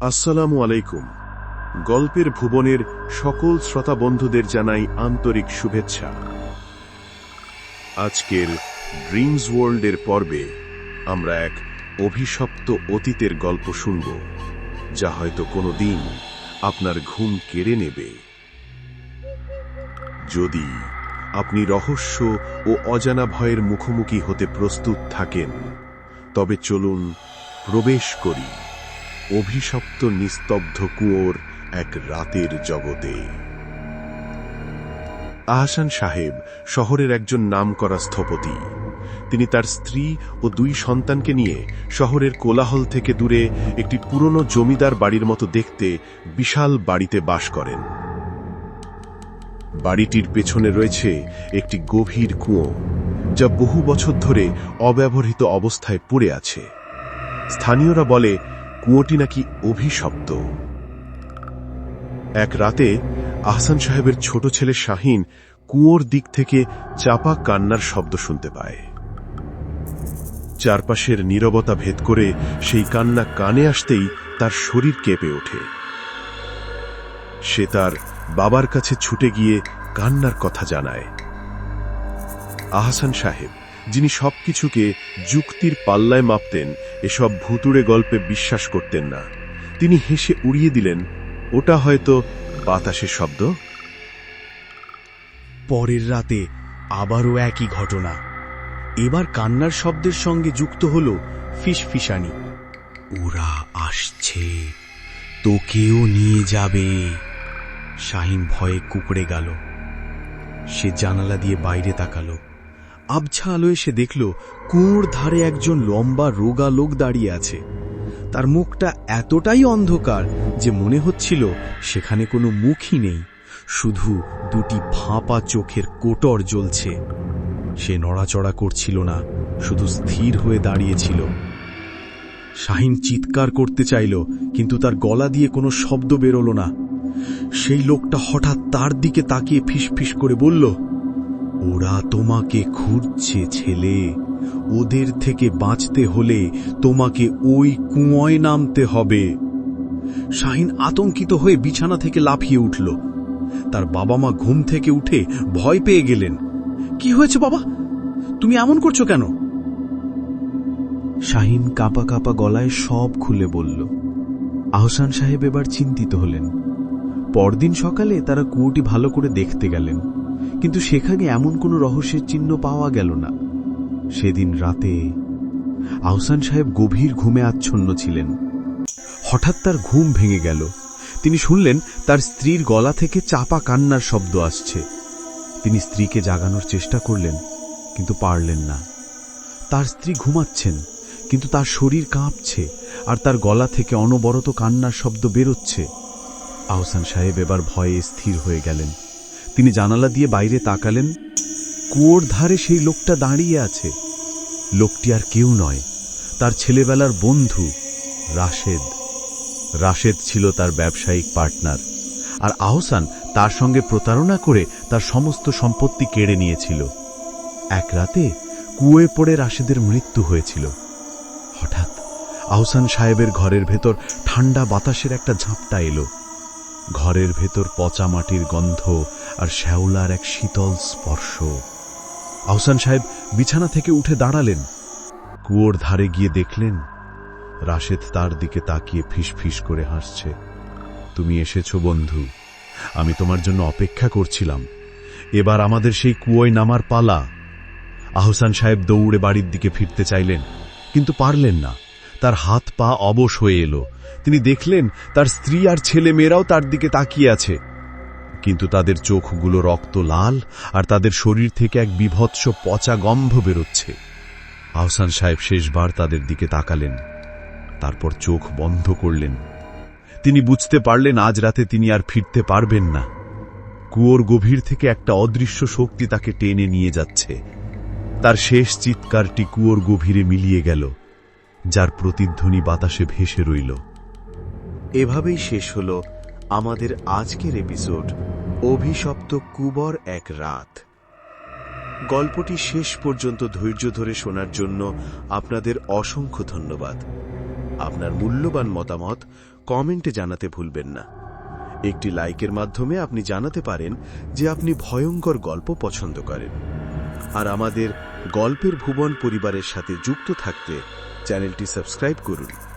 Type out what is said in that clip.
আসসালামু আলাইকুম। গল্পের ভুবনের সকল শ্রোতা বন্ধুদের জানাই আন্তরিক শুভেচ্ছা। আজকের ড্রিমস ওয়ার্ল্ডের পর্বে আমরা এক অভিশপ্ত অতীতের গল্প শুনব, যা হয়তো কোনো দিন আপনার ঘুম কেড়ে নেবে। যদি আপনি রহস্য ও অজানা ভয়ের মুখোমুখি হতে প্রস্তুত থাকেন, তবে চলুন প্রবেশ করি। অভিশপ্ত নিস্তব্ধ কুয়োর এক রাতের জগতে। আহসান সাহেব শহরের একজন নামকরা স্থপতি। তিনি তার স্ত্রী ও দুই সন্তানকে নিয়ে শহরের কোলাহল থেকে দূরে একটি পুরনো জমিদার বাড়ির মতো দেখতে বিশাল বাড়িতে বাস করেন। বাড়িটির পেছনে রয়েছে একটি গভীর কুয়ো, যা বহু বছর ধরে অব্যবহৃত অবস্থায় পড়ে আছে। স্থানীয়রা বলে কুয়োটি নাকি অভিশপ্ত? এক রাতে আহসান সাহেবের ছোট ছেলে শাহিন কুয়োর দিক থেকে চাপা কান্নার শব্দ শুনতে পায়। চারপাশের নীরবতা ভেদ করে সেই কান্না কানে আসতেই তার শরীর কেঁপে ওঠে। সে তার বাবার কাছে ছুটে গিয়ে কান্নার কথা জানায়। আহসান সাহেব, যিনি সবকিছুকে যুক্তির পাল্লায় মাপতেন এসব ভুতুড়ে গল্পে বিশ্বাস করতেন না। তিনি হেসে উড়িয়ে দিলেন, ওটা হয়তো বাতাসের শব্দ? পরের রাতে আবারও একই ঘটনা। এবার কান্নার শব্দের সঙ্গে যুক্ত হল ফিসফিসানি। ওরা আসছে, তোকেও নিয়ে যাবে। শাহিন ভয়ে কুকড়ে গেল। সে জানালা দিয়ে বাইরে তাকালো। আবছা আলোয় সে দেখল কুঁড় ধারে একজন লম্বা রোগা লোক দাঁড়িয়ে আছে। তার মুখটা এতটাই অন্ধকার যে মনে হচ্ছিল সেখানে কোনো মুখই নেই, শুধু দুটি ফাঁপা চোখের কোটর জ্বলছে। সে নড়াচড়া করছিল না, শুধু স্থির হয়ে দাঁড়িয়েছিল। শাহিন চিৎকার করতে চাইল, কিন্তু তার গলা দিয়ে কোনো শব্দ বেরোল না। সেই লোকটা হঠাৎ তার দিকে তাকিয়ে ফিসফিস করে বলল ওরা তোমাকে খুঁজছে ছেলে। ওদের থেকে বাঁচতে হলে তোমাকে ওই কুঁয়োয় নামতে হবে। শাহিন আতঙ্কিত হয়ে বিছানা থেকে লাফিয়ে উঠল। তার বাবা মা ঘুম থেকে উঠে ভয় পেয়ে গেলেন। কি হয়েছে বাবা? তুমি এমন করছ কেন? শাহিন কাপা কাপা গলায় সব খুলে বলল। আহসান সাহেব এবার চিন্তিত হলেন। পরদিন সকালে তারা কুয়োটি ভালো করে দেখতে গেলেন। কিন্তু সেখানে এমন কোনো রহস্যের চিহ্ন পাওয়া গেল না। সেদিন রাতে আহসান সাহেব গভীর ঘুমে আচ্ছন্ন ছিলেন। হঠাৎ তার ঘুম ভেঙে গেল। তিনি শুনলেন তার স্ত্রীর গলা থেকে চাপা কান্নার শব্দ আসছে। তিনি স্ত্রীকে জাগানোর চেষ্টা করলেন, কিন্তু পারলেন না। তার স্ত্রী ঘুমাচ্ছেন, কিন্তু তার শরীর কাঁপছে আর তার গলা থেকে অনবরত কান্নার শব্দ বেরোচ্ছে। আহসান সাহেব এবার ভয়ে স্থির হয়ে গেলেন। তিনি জানালা দিয়ে বাইরে তাকালেন। কুয়োর ধারে সেই লোকটা দাঁড়িয়ে আছে। লোকটি আর কেউ নয়, তার ছেলেবেলার বন্ধু রাশেদ। রাশেদ ছিল তার ব্যবসায়িক পার্টনার আর আহসান তার সঙ্গে প্রতারণা করে তার সমস্ত সম্পত্তি কেড়ে নিয়েছিল। এক রাতে কুয়োয় পড়ে রাশেদের মৃত্যু হয়েছিল। হঠাৎ আহসান সাহেবের ঘরের ভেতর ঠান্ডা বাতাসের একটা ঝাপটা এলো। ঘরের ভেতর পচা মাটির গন্ধ আর শ্যাওলার এক শীতল স্পর্শ। আহসান সাহেব বিছানা থেকে উঠে দাঁড়ালেন। কুয়োর ধারে গিয়ে দেখলেন, রাশেদ তার দিকে তাকিয়ে ফিস করে হাসছে। তুমি এসেছ বন্ধু, আমি তোমার জন্য অপেক্ষা করছিলাম। এবার আমাদের সেই কুয়োয় নামার পালা। আহসান সাহেব দৌড়ে বাড়ির দিকে ফিরতে চাইলেন, কিন্তু পারলেন না। তার হাত পা অবশ হয়ে এলো। তিনি দেখলেন, তার স্ত্রী আর ছেলে মেয়েরাও তার দিকে তাকিয়ে আছে। কিন্তু তাদের চোখগুলো রক্ত লাল আর তাদের শরীর থেকে এক বিভৎস পচা গম্ভ বেরোচ্ছে। আহসান সাহেব শেষবার তাদের দিকে তাকালেন। তারপর চোখ বন্ধ করলেন। তিনি বুঝতে পারলেন আজ রাতে তিনি আর ফিরতে পারবেন না। কুয়োর গভীর থেকে একটা অদৃশ্য শক্তি তাকে টেনে নিয়ে যাচ্ছে। তার শেষ চিৎকারটি কুয়োর গভীরে মিলিয়ে গেল, যার প্রতিধ্বনি বাতাসে ভেসে রইল। এভাবেই শেষ হল আমাদের আজকের এপিসোড, অভিশপ্ত কুবর এক রাত। গল্পটি শেষ পর্যন্ত ধৈর্য ধরে শোনার জন্য আপনাদের অসংখ্য ধন্যবাদ। আপনার মূল্যবান মতামত কমেন্টে জানাতে ভুলবেন না। একটি লাইকের মাধ্যমে আপনি জানাতে পারেন যে আপনি ভয়ঙ্কর গল্প পছন্দ করেন। আর আমাদের গল্পের ভুবন পরিবারের সাথে যুক্ত থাকতে চ্যানেলটি সাবস্ক্রাইব করুন।